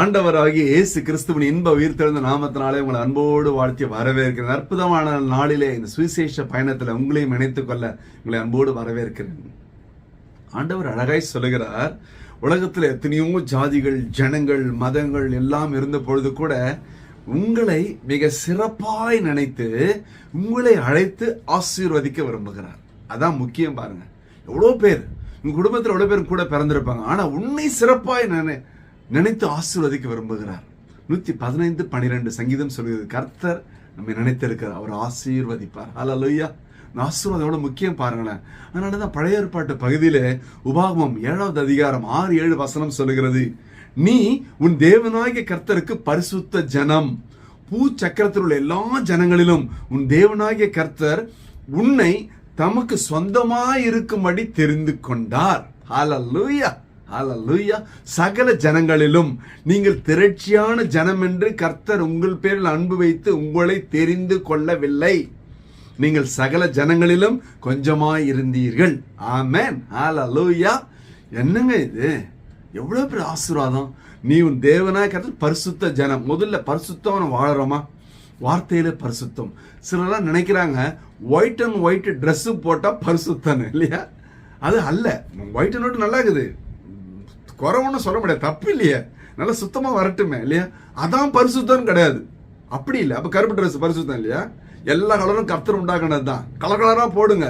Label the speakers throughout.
Speaker 1: ஆண்டவராகிய இயேசு கிறிஸ்துவின் இன்ப உயிர்த்தெழுந்த நாமத்தினாலே உங்களை அன்போடு வாழ்த்தி வரவேற்கிறேன். அற்புதமான நாளிலே இந்த சுவிசேஷ பயணத்தில் உங்களையும் இணைத்துக் கொள்ள உங்களை அன்போடு வரவேற்கிறேன். ஆண்டவர் அழகாய் சொல்லுகிறார் உலகத்தில் எத்தனையோ ஜாதிகள் ஜனங்கள் மதங்கள் எல்லாம் இருந்த பொழுது கூட உங்களை மிக சிறப்பாய் நினைத்து உங்களை அழைத்து ஆசீர்வதிக்க விரும்புகிறார். அதான் முக்கியம் பாருங்க. எவ்வளோ பேர் உங்க குடும்பத்தில் எவ்வளோ பேர் கூட பிறந்திருப்பாங்க. ஆனா உன்னை சிறப்பாய் நினை நினைத்து ஆசீர்வதிக்க விரும்புகிறார். நூத்தி பதினைந்து பனிரெண்டு சங்கீதம் சொல்கிறது கர்த்தர் நம்ம நினைத்திருக்கிறார் அவர் ஆசீர்வதிப்பார். ஹalleluya. இந்த ஆசீர்வாதம் எவ்வளவு முக்கியம் பாருங்களேன். அதனால தான் பழைய ஏற்பாட்டு பகுதியில உபாகமம் ஏழாவது அதிகாரம் ஆறு ஏழு வசனம் சொல்லுகிறது நீ உன் தேவனாகிய கர்த்தருக்கு பரிசுத்த ஜனம். பூ சக்கரத்தில் உள்ள எல்லா ஜனங்களிலும் உன் தேவனாகிய கர்த்தர் உன்னை தமக்கு சொந்தமாய் இருக்கும்படி தெரிந்து கொண்டார். ஹalleluya. அலலுயா சகல ஜனங்களிலும் நீங்கள் திரட்சியான ஜனம் என்று கர்த்தர் உங்கள் பேரில் அன்பு வைத்து உங்களை தெரிந்து கொள்ளவில்லை. நீங்கள் சகல ஜனங்களிலும் கொஞ்சமாய் இருந்தீர்கள். ஆமேன் அலலுயா என்னங்க இது? எவ்வளவு பெரிய ஆசீர்வாதம். நீ உன் தேவனாய் கர்த்தர் பரிசுத்த ஜனம். முதல்ல பரிசுத்தம் வாழறோமா? வார்த்தையில பரிசுத்தம். சிலர்லாம் நினைக்கிறாங்க ஒயிட் அண்ட் ஒயிட் ட்ரெஸ்ஸு போட்டால் பரிசுத்தம் இல்லையா? அது அல்ல. ஒயிட் அண்ட் ஒயிட் நல்லா இருக்குது குறை ஒன்றும் சொல்ல முடியாது. தப்பு இல்லையே. நல்லா சுத்தமாக வரட்டுமே இல்லையா? அதான் பரிசுத்தம் கிடையாது. அப்படி இல்லை. அப்போ கருப்பு ட்ரெஸ் பரிசுத்தம் இல்லையா? எல்லா கலரும் கர்த்தர் உண்டாக்குனது தான். கலர் கலராக போடுங்க.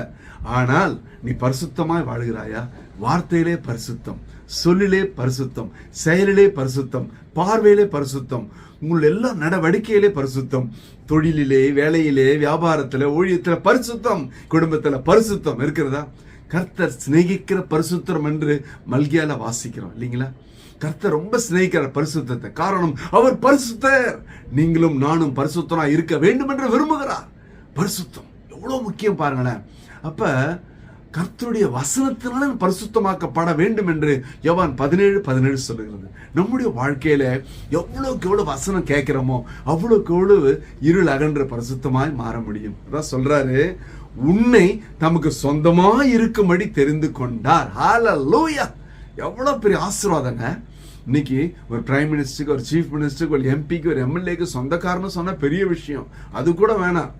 Speaker 1: ஆனால் நீ பரிசுத்தமாய் வாழ்கிறாயா? வார்த்தையிலே பரிசுத்தம் சொல்லிலே பரிசுத்தம் செயலிலே பரிசுத்தம் பார்வையிலே பரிசுத்தம் உங்கள் எல்லா நடவடிக்கையிலே பரிசுத்தம் தொழிலிலே வேலையிலே வியாபாரத்தில் ஊழியத்தில் பரிசுத்தம் குடும்பத்தில் பரிசுத்தம் இருக்கிறதா? கர்த்தர் சிநேகிக்கிற பரிசுத்திரம் என்று மல்கியால வாசிக்கிறோம் இல்லைங்களா? கர்த்தர் ரொம்ப சிநேகிக்கிற பரிசுத்தத்தை. காரணம் அவர் பரிசுத்தர். நீங்களும் நானும் பரிசுத்தனா இருக்க வேண்டும் என்று விரும்புகிறார். பரிசுத்தம். எவ்வளவு முக்கியம் பாருங்களேன். அப்ப கர்த்தருடைய வசனத்தினால பரிசுத்தமாக்கப்பட வேண்டும் என்று யவான் பதினேழு பதினேழு சொல்லுகிறது. நம்முடைய வாழ்க்கையில எவ்வளவுக்கு எவ்வளவு வசனம் கேட்கிறோமோ அவ்வளவுக்கு எவ்வளவு இருள் அகன்ற பரிசுத்தமாய் மாற முடியும். அதான் சொல்றாரு உன்னை தமக்கு சொந்தமா இருக்கும்படி தெரிந்து கொண்டார். ஹalleluya எவ்வளவு பெரிய ஆசீர்வாதங்க. இன்னைக்கு ஒரு பிரைம் மினிஸ்டருக்கு ஒரு சீஃப் மினிஸ்டருக்கு ஒரு எம்பிக்கு ஒரு எம்எல்ஏக்கு சொந்தக்காரன்னு சொன்னா பெரிய விஷயம். அது கூட வேணாம்.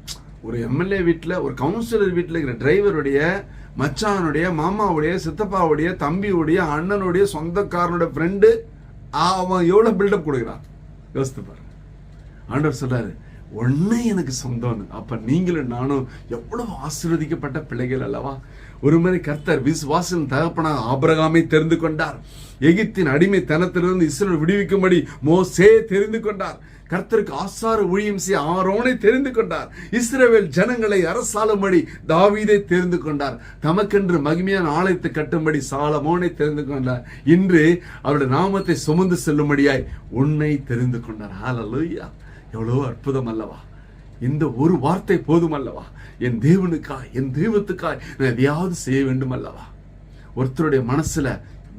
Speaker 1: ஒரு எம்எல்ஏ வீட்டில் ஒரு கவுன்சிலர் வீட்டில் இருக்கிற டிரைவருடைய மச்சானுடைய மாமாவுடைய சித்தப்பாவுடைய தம்பியுடைய அண்ணனுடைய சொந்தக்காரனுடைய ஃப்ரெண்டு அவன் எவ்வளோ பில்டப் கொடுக்குறான்? யோசித்து பாருங்க. ஆண்டவர் சொல்றாரு உன்னை எனக்கு சொந்தம்னு. அப்ப நீங்களும் நானும் எவ்வளவு ஆசீர்வதிக்கப்பட்ட பிள்ளைகள் அல்லவா? ஒரு முறை கர்த்தர் விசுவாசன் தகப்பனாக ஆபிரகாமை தெரிந்து கொண்டார். எகிப்தின் அடிமைத்தனத்திலிருந்து இஸ்ரேல் விடுவிக்கும்படி மோசே தெரிந்து கொண்டார். கர்த்தருக்கு ஆசார ஊழியம் செய்ய ஆரோனை தெரிந்து கொண்டார். இஸ்ரேவேல் ஜனங்களை அரசாளும்படி தாவீதை தெரிந்து கொண்டார். தமக்கென்று மகிமையான ஆலயத்தை கட்டும்படி சாலமோனை தெரிந்து கொண்டார். இன்று அவருடைய நாமத்தை சுமந்து செல்லும்படியாய் உன்னை தெரிந்து கொண்டார். ஹalleluya எவ்வளோ அற்புதம் அல்லவா இந்த ஒரு வார்த்தை போதும் அல்லவா என் தேவனுக்காய் என் தெய்வத்துக்காய் நான் எதையாவது செய்ய வேண்டும் அல்லவா ஒருத்தருடைய மனசுல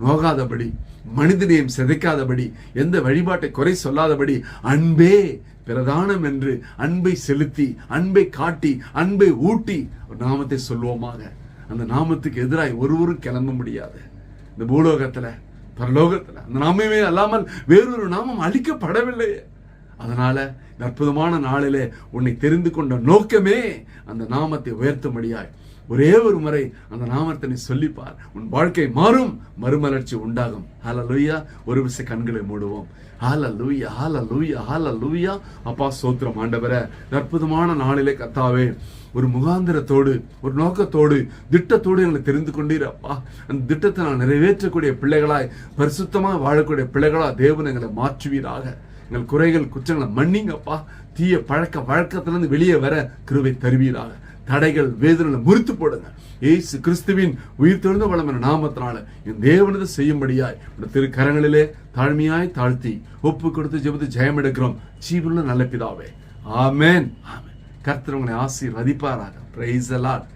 Speaker 1: நோகாதபடி மனிதனையும் சிதைக்காதபடி எந்த வழிபாட்டை குறை சொல்லாதபடி அன்பே பிரதானம் என்று அன்பை செலுத்தி அன்பை காட்டி அன்பை ஊட்டி ஒரு நாமத்தை சொல்லுவோமாக அந்த நாமத்துக்கு எதிராக ஒருவரும் கிளம்ப முடியாது. இந்த பூலோகத்துல பரலோகத்துல அந்த நாமமே அல்லாமல் வேறொரு நாமம் அழிக்கப்படவில்லையே. அதனால இந்த அற்புதமான நாளிலே உன்னை தெரிந்து கொண்ட நோக்கமே அந்த நாமத்தை உயர்த்தும்படியாய். ஒரே ஒரு முறை அந்த நாமத்தை நீ சொல்லிப்பார். உன் வாழ்க்கை மாறும் மறுமலர்ச்சி உண்டாகும். ஹalleluya. ஒரு விசை கண்களை மூடுவோம். ஹால லூயா ஹால லூயா ஹால லூயா அப்பா சோத்திரம் ஆண்டவர. அற்புதமான நாளிலே கத்தாவே ஒரு முகாந்திரத்தோடு ஒரு நோக்கத்தோடு திட்டத்தோடு எங்களை தெரிந்து கொண்டீரப்பா அந்த திட்டத்தை நான் நிறைவேற்றக்கூடிய பிள்ளைகளாய் பரிசுத்தமாக வாழக்கூடிய பிள்ளைகளா தேவன் எங்களை மாற்றுவீராக. எங்கள் குறைகள் குற்றங்களை மன்னிங்கப்பா. தீய பழக்க வழக்கத்திலிருந்து வெளியே வர கிருவை தருவீராக. தடைகள் வேதனை முறித்து போடுங்க. ஏசு கிறிஸ்துவின் உயிர் தெழுந்த வளம் நாமத்தினால என் தேவனது செய்யும்படியாய் திருக்கரங்களிலே திரு கரங்களிலே தாழ்மையாய் தாழ்த்தி ஒப்பு கொடுத்து ஜெபத்து ஜெயம் எடுக்கிறோம். ஜீவனுள்ள நல்ல பிதாவே. ஆமேன். ஆமேன். கர்த்தர் உங்களை ஆசீர்வதிப்பாராக. Price allot